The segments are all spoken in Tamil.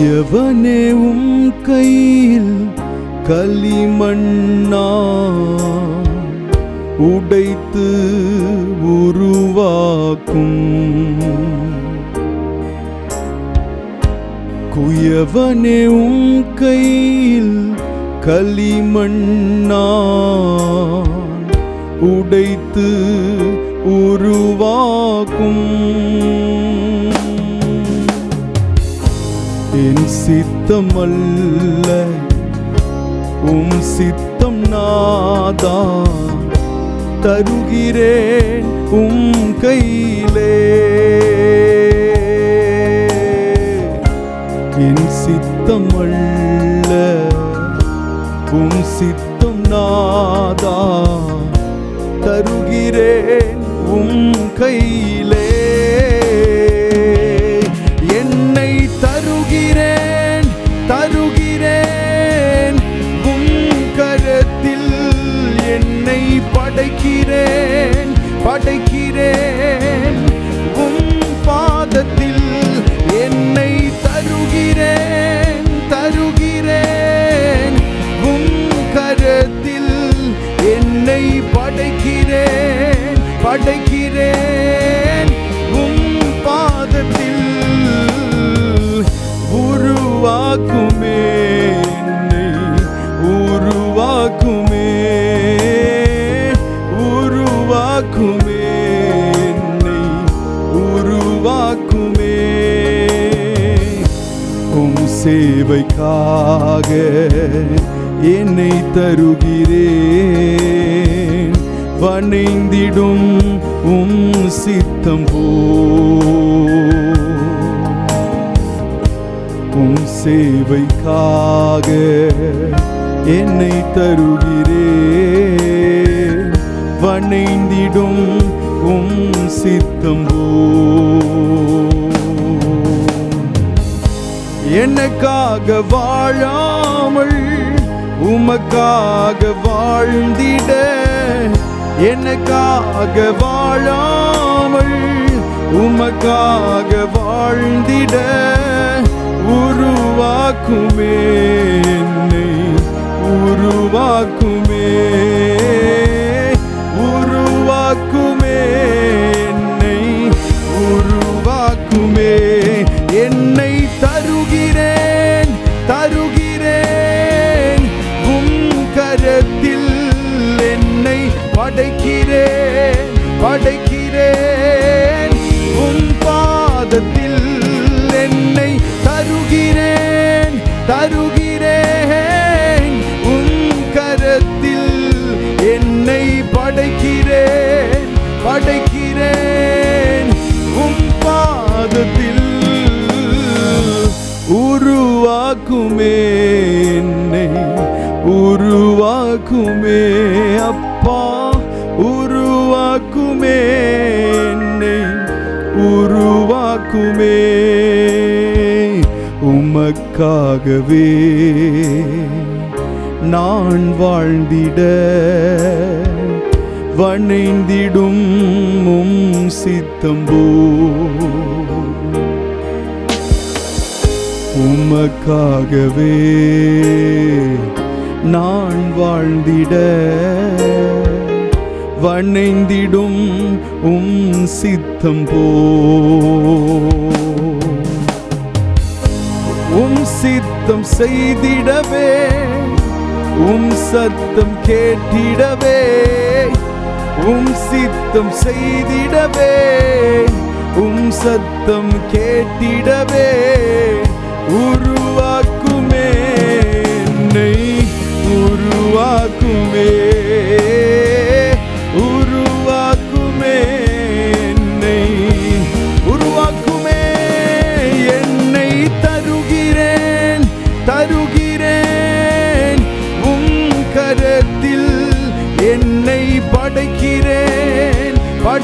எவனே உம் கையில் களிமண்ணா? உடைத்து உருவாக்கும் குயவனே உம் கையில் களிமண்ணா? உடைத்து உருவாக்கும் என் சித்தம் அல்ல உம் சித்தம் நாதா தருகிறேன் உம் கையிலே. என் சித்தம் அல்ல உம் சித்தம் நாதா உருவாக்குமே என்னை உருவாக்குமே. உம் சேவைக்காக என்னை தருகிறேன். வணைந்திடும் உம் சித்தம் போ. உம் சேவைக்காக என்னை தருகிறேன். அணைந்திடும் உம் சித்தம் எனக்காக வாழாமல் உமக்காக வாழ்ந்திட. எனக்காக வாழாமல் உமக்காக வாழ்ந்திட. உருவாக்குமே என்னை உருவாக்குமே. தருகிறேன். உன் கரத்தில் என்னை படைக்கிறேன். படைக்கிறேன். உன் பாதத்தில் உருவாக்குமே என்னை. உருவாக்குமே அப்பா. உருவாக்குமே என்னை. உருவாக்குமே உனக்காகவே நான் வாழ்ந்திட வணைந்திடும் உம் சித்தம்போ. உமக்காகவே நான் வாழ்ந்திட வணைந்திடும் உம் சித்தம் போ சத்தம் செய்திடவே உம் சத்தம் கேட்டிடவே உம் சித்தம் செய்திடவே உம் சத்தம் கேட்டிடவே உருவாக்குமே என்னை உருவாக்குமே உருவாக்குமே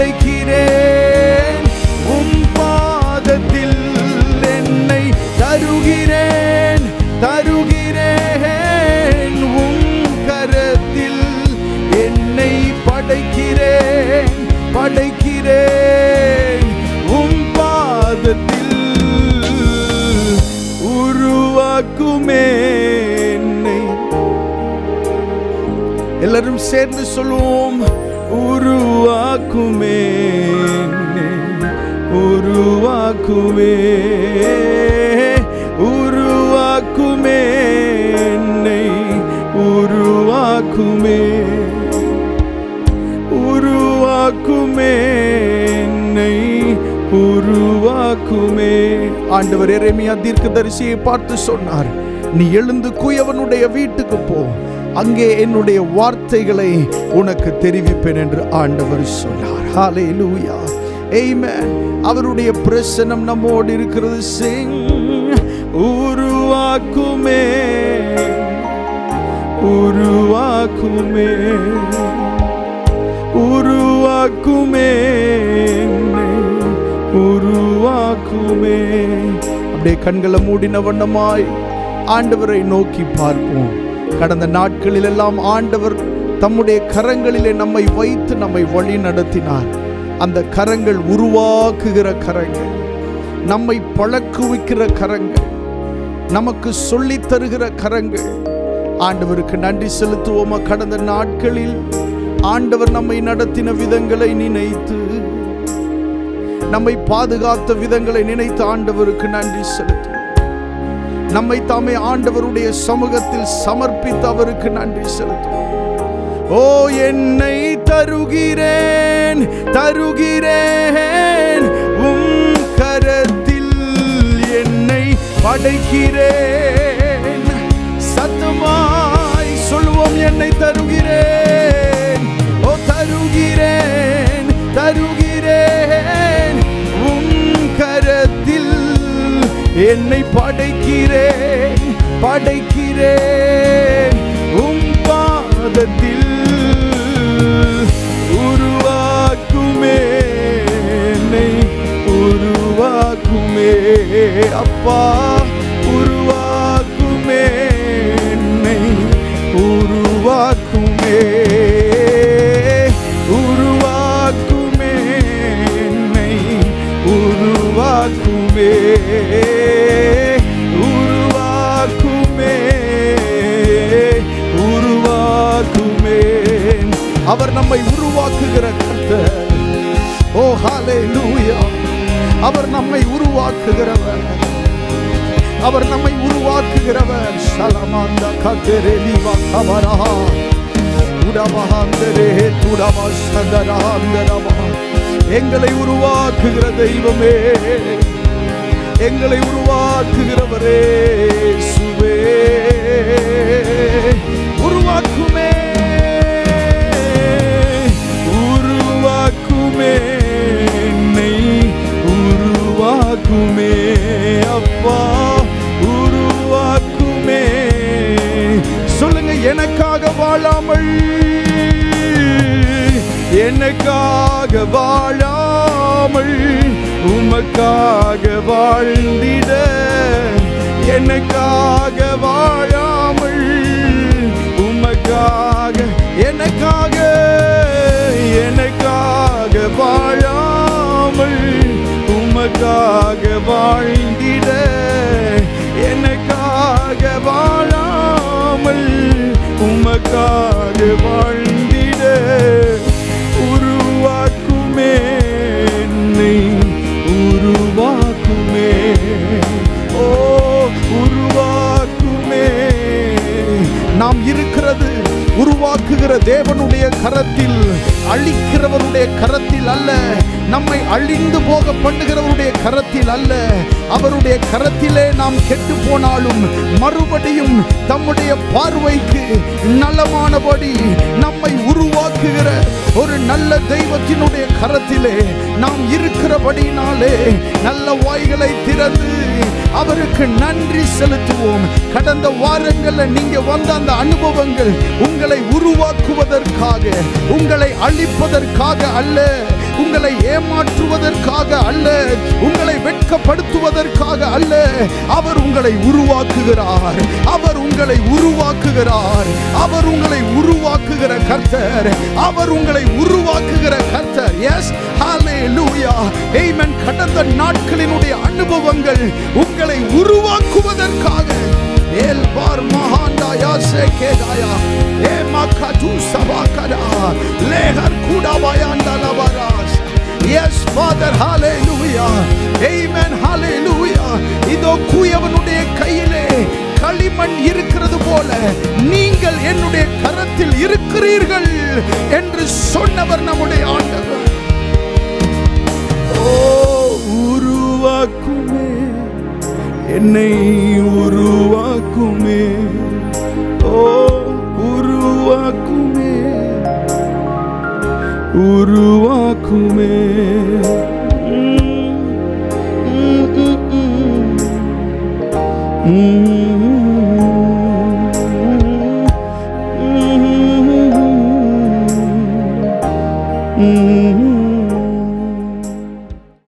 அடைக்கிறேன் உம் பாதத்தில் என்னை தருகிறேன் தருகிறேன். உம் கரத்தில் என்னை படைக்கிறேன் படைக்கிறேன். உம் பாதத்தில் உருவாக்குமே எல்லாரும் சேர்ந்து சொல்லுவோம். உருவாக்குமே. உருவாக்குமே. உருவாக்குமே. என்னை உருவாக்குமே. உருவாக்குமே. என்னை உருவாக்குமே. ஆண்டவர் எரேமியா தீர்க்கதரிசியை பார்த்து சொன்னார். நீ எழுந்து குயவனுடைய வீட்டுக்கு போ. அங்கே என்னுடைய வார்த்தைகளை உனக்கு தெரிவிப்பேன் என்று ஆண்டவர் சொன்னார். ஹாலே லூயா எய்மேன் அவருடைய பிரசனம் நம்மோடு இருக்கிறது. சிங் உருவாக்குமே. உருவாக்குமே. உருவாக்குமே. உருவாக்குமே. அப்படியே கண்களை மூடின வண்ணமாய் ஆண்டவரை நோக்கி பார்ப்போம். கடந்த நாட்களில் எல்லாம் ஆண்டவர் தம்முடைய கரங்களிலே நம்மை வைத்து நம்மை வழி நடத்தினார். அந்த கரங்கள் உருவாக்குகிற கரங்கள் நம்மை பழக்குவிக்கிற கரங்கள் நமக்கு சொல்லித் தருகிற கரங்கள். ஆண்டவருக்கு நன்றி செலுத்துவோமா? கடந்த நாட்களில் ஆண்டவர் நம்மை நடத்தின விதங்களை நினைத்து நம்மை பாதுகாத்த விதங்களை நினைத்து ஆண்டவருக்கு நன்றி செலுத்துவோம். நம்மை தாமே ஆண்டவருடைய சமூகத்தில் சமர்ப்பித்து அவருக்கு நன்றி செலுத்துவோம். ஓ என்னை தருகிறேன் தருகிறேன். உம் கரத்தில் என்னை படைக்கிறேன். என்னை படைக்கிறேன் படைக்கிறேன். உம் பாதத்தில் உருவாக்குமே என்னை உருவாக்குமே. அப்பா உருவா அவர் நம்மை உருவாக்குகிற கர்த்தர். ஓ ஹalleluya. அவர் நம்மை உருவாக்குகிறவர். அவர் நம்மை உருவாக்குகிறவர். சலமாந்த கத்தரே லீவா கவரா உடமஹாந்தரே துடமா சந்தரஹாந்தரமா எங்களை உருவாக்குகிற தெய்வமே. எங்களை உருவாக்குகிறவரே சுவே. உருவாக்குமே என்னை உருவாக்குமே அப்பா உருவாக்குமே. சொல்லுங்க எனக்காக வாழாமல் எனக்காக வாழாமல் உமக்காக வாழ்ந்திட எனக்காக உமக்காக வாழ்ந்திட உருவாக்குமே என்னை உருவாக்குமே. ஓ உருவாக்குமே. நாம் இருக்கிறது உருவாக்குகிற தேவனுடைய கரத்தில் அழிக்கிறவருடைய கரத்தில் அல்ல. நம்மை அழிந்து போக பண்ணுகிறவருடைய கரத்தில் அல்ல. அவருடைய கரத்திலே நாம் கெட்டு போனாலும் மறுபடியும் தம்முடைய பார்வைக்கு நலமானபடி நம்மை உருவாக்குகிற ஒரு நல்ல தெய்வத்தினுடைய கரத்திலே நாம் இருக்கிறபடினாலே நல்ல வாய்களை திறந்து அவருக்கு நன்றி செலுத்துவோம். கடந்த வாரங்களில் நீங்க வந்த அந்த அனுபவங்கள் உங்களை உருவாக்குவதற்காக உங்களை அழிப்பதற்காக அல்ல. உங்களை ஏமாற்றுவதற்காக அல்ல உங்களை வெட்கப்படுத்துவதற்காக அல்ல. அவர் உங்களை உருவாக்குகிறார். அவர் உங்களை உருவாக்குகிறார். அவர் உங்களை உருவாக்குகிற கர்த்தர். அவர் உங்களை உருவாக்குகிற கர்த்தர். எஸ் கடந்த நாட்களினுடைய அனுபவங்கள் உங்களை உருவாக்குவதற்காக. மகாண்டாயா bar mahanda ya yes father Yes, Father, hallelujah. இதோ கூயவனுடைய கையிலே களிமண் இருக்கிறது போல நீங்கள் என்னுடைய கரத்தில் இருக்கிறீர்கள் என்று சொன்னவர் நம்முடைய ஆண்டவர். ஓ உருவாக்குமே. என்னை உருவாக்குமே. உருவாக்குமே.